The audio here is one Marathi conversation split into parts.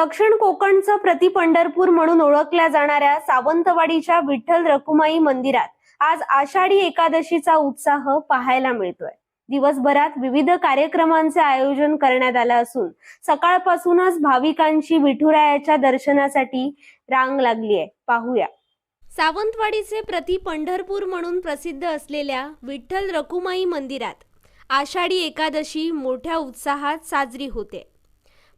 दक्षिण कोकणचं प्रति पंढरपूर म्हणून ओळखल्या जाणाऱ्या सावंतवाडीच्या विठ्ठल रखुमाई मंदिरात आज आषाढी एकादशीचा उत्साह पाहायला मिळतोय. दिवसभरात विविध कार्यक्रमांचे आयोजन करण्यात आलं असून सकाळपासूनच भाविकांची विठुरायाच्या दर्शनासाठी रांग लागली आहे. पाहूया. सावंतवाडीचे प्रति पंढरपूर म्हणून प्रसिद्ध असलेल्या विठ्ठल रखुमाई मंदिरात आषाढी एकादशी मोठ्या उत्साहात साजरी होते.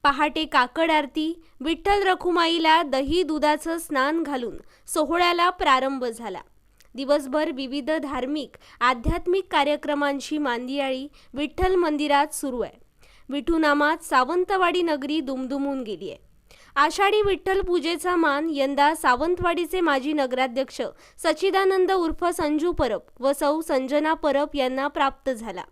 पहाटे काकड आरती विठ्ठल रखुमाईला दही दुधाचं स्नान घालून सोहळ्याला प्रारंभ झाला. दिवसभर विविध धार्मिक आध्यात्मिक कार्यक्रमांची मांदियाळी विठ्ठल मंदिरात सुरू आहे. विठुनामात सावंतवाडी नगरी दुमदुमून गेली आहे. आषाढी विठ्ठल पूजेचा मान यंदा सावंतवाडीचे माजी नगराध्यक्ष सच्चिदानंद उर्फ संजू परब व सौ संजना परब यांना प्राप्त झाला.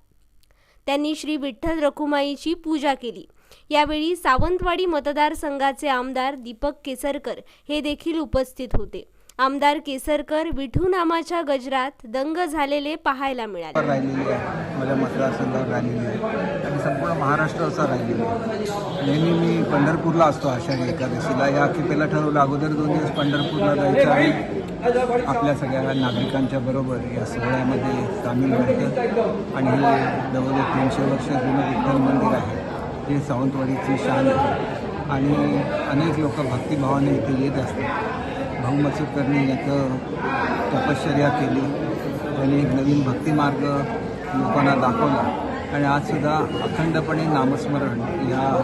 त्यांनी श्री विठ्ठल रखुमाईची पूजा केली. यावेळी सावंतवाडी मतदारसंघाचे आमदार दीपक केसरकर हे देखील उपस्थित होते. आमदार केसरकर विठू नामाच्या गजरात दंग झालेले पाहायला मिळाले. राहिलेली आहे. माझ्या मतदारसंघात राहिलेली आहे. आणि संपूर्ण महाराष्ट्र असा राहिलेली आहे. नेहमी मी पंढरपूरला असतो आषाढी एकादशीला. या की ठरवलं. अगोदर दोन दिवस पंढरपूरला जायचं आणि आपल्या सगळ्या नागरिकांच्या बरोबर या सोहळ्यामध्ये सामील व्हायचं. आणि हे जवळजवळ तीनशे वर्ष जुनं विठ्ठल मंदिर आहे. हे सावंतवाडीची शान आहे. आणि अनेक लोक भक्तिभावाने इथे येत असतात. भाऊ मसूदकरनी याचं तपश्चर्या केली. त्यांनी एक नवीन भक्तिमार्ग लोकांना दाखवला. आणि आजसुद्धा अखंडपणे नामस्मरण या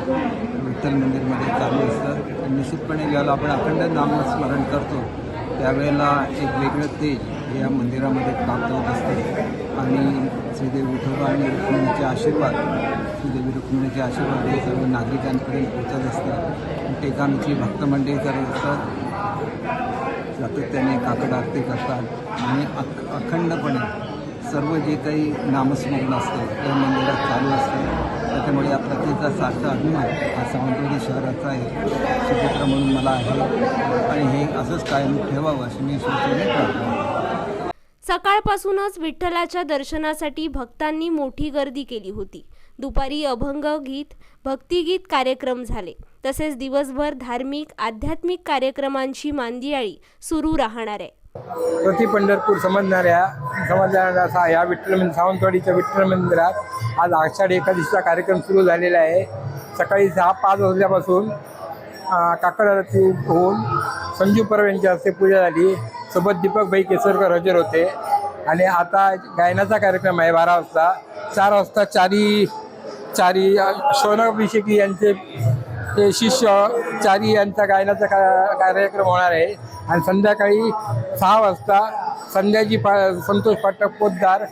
विठ्ठल मंदिरमध्ये चालू असतं. आणि निश्चितपणे ज्यावेळेला आपण अखंड नामस्मरण करतो त्यावेळेला एक वेगळं तेज या मंदिरामध्ये प्राप्त होत असते. आणि श्रीदेवी विठोबा आणि रुक्मिणीचे आशीर्वाद. श्रीदेवी रुक्मिणीचे आशीर्वाद हे सर्व नागरिकांपर्यंत पोचत असतात. टेकामिची भक्तमंडळी करत असतात. सातत्याने काकड आरती करतात. आणि अख अखंडपणे सर्व जे काही नामस्मरण असतं त्या मंदिरात चालू असतं. त्याच्यामुळे या प्रत्येका सारखा अभिमान हा सावंतवाडी शहराचा आहे. सुपुत्र म्हणून मला आहे. आणि हे असंच कायम ठेवावं अशी मी शिवसेने प्रार्थना करतो. सकाळपासूनच विठ्ठलाच्या दर्शनासाठी भक्तांनी मोठी गर्दी केली होती. दुपारी अभंग गीत भक्तिगीत कार्यक्रम झाले. तसेच दिवसभर धार्मिक आध्यात्मिक कार्यक्रमांची मांदियाळी सुरू राहणार आहे. प्रति पंढरपूर समजणाऱ्या समजणाऱ्या या विठ्ठल मंदिर सावंतवाडीच्या विठ्ठल मंदिरात आज आषाढी एकादशीचा कार्यक्रम सुरू झालेला आहे. सकाळी सहा पाच वाजल्यापासून काकड आरती होऊन संजू परब यांच्या हस्ते पूजा झाली. सोबत दीपकभाई केसरकर हजर होते. आणि आता गायनाचा कार्यक्रम आहे बारा वाजता. चार वाजता चारी चारी शौनभिषेकी यांचे ते शिष्य चारी यांचा गायनाचा का कार्यक्रम होणार आहे. आणि संध्याकाळी सहा वाजता संध्याजी पा संतोष पाठक पोद्दार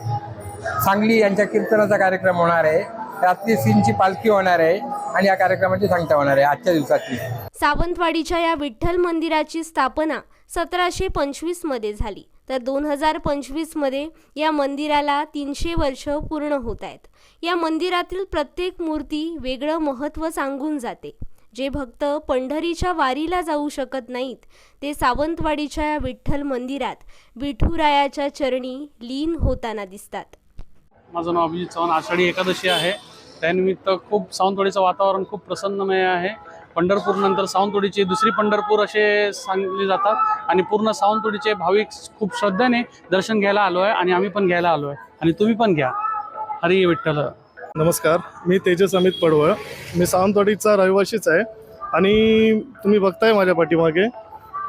सांगली यांच्या कीर्तनाचा कार्यक्रम होणार आहे. रात्री सिंची पालखी होणार आहे आणि या कार्यक्रमाची सांगता होणार आहे आजच्या दिवसाची. सावंतवाडीच्या या विठ्ठल मंदिराची स्थापना सतराशे पंचवीसमध्ये झाली. तर दोन हजार पंचवीसमध्ये या मंदिराला तीनशे वर्ष पूर्ण होत आहेत. या मंदिरातील प्रत्येक मूर्ती वेगळं महत्त्व सांगून जाते. जे भक्त पंढरीच्या वारीला जाऊ शकत नाहीत ते सावंतवाडीच्या या विठ्ठल मंदिरात विठुरायाच्या चरणी लीन होताना दिसतात. माझं नाव अभिजित चव्हाण आषाढी एकादशी आहे. त्यानिमित्त खूप सावंतवाडीचं वातावरण खूप प्रसन्नमय आहे. पंढरपूरनंतर सावंतवाडीची दुसरी पंढरपूर असे सांगली जातात आणि पूर्ण सावंतवाडीचे भाविक खूप श्रद्धेने दर्शन घ्यायला आलो आहे आणि आम्ही पण घ्यायला आलो आहे. आणि तुम्ही पण घ्या. हरी विठ्ठल. नमस्कार मी तेजस अमित पडवळ. मी सावंतवाडीचा रहिवाशीच आहे. आणि तुम्ही बघताय माझ्या पाठीमागे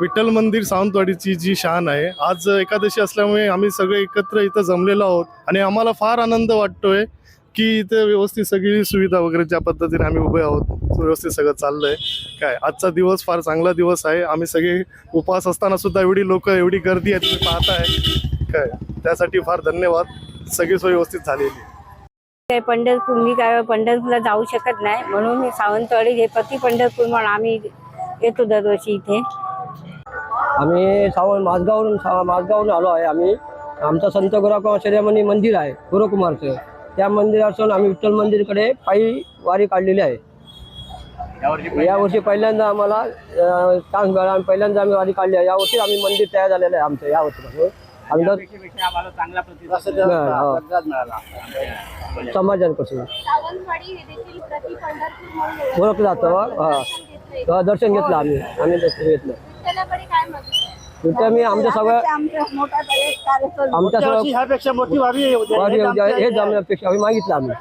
विठ्ठल मंदिर सावंतवाडीची जी शान आहे. आज एकादशी असल्यामुळे आम्ही सगळे एकत्र इथं जमलेलो आहोत आणि आम्हाला फार आनंद वाटतोय. की इथे व्यवस्थित सगळी सुविधा वगैरे ज्या पद्धतीने आम्ही उभे आहोत व्यवस्थित सगळं चाललंय. काय आजचा दिवस फार चांगला दिवस आहे. आम्ही सगळे उपवास असताना सुद्धा एवढी लोक एवढी गर्दी आहे तुम्ही पाहताय. काय त्यासाठी फार धन्यवाद. सगळी सोय व्यवस्थित झालेली. काय पंढरपूर मी काय पंढरपूरला जाऊ शकत नाही. म्हणून मी सावंतवाडी हे प्रति पंढरपूर म्हणून आम्ही येतो दरवर्षी इथे. आम्ही सावंत माझगावहून सा माझगावहून आलो आहे आम्ही. आमचं संत गुराकुमार शर्यमणी मंदिर आहे गुरुकुमारचं त्या मंदिरापासून आम्ही विठ्ठल मंदिरकडे पायी वारी काढलेली आहे. यावर्षी पहिल्यांदा? आम्हाला चान्स मिळाला आणि पहिल्यांदा आम्ही वारी काढली आहे. यावर्षी आम्ही मंदिर तयार झालेलं आहे आमचं आम्ही दर- हो. समाजांपासून. ओळखलं जातं हा. तेव्हा दर्शन घेतलं आम्ही. आम्ही दर्शन घेतलं. मी आमच्या सगळं मोठा कार्यक्रम आमच्या सगळं ह्यापेक्षा मोठी व्हावी हे आम्ही अपेक्षा आम्ही मागितलं आम्ही.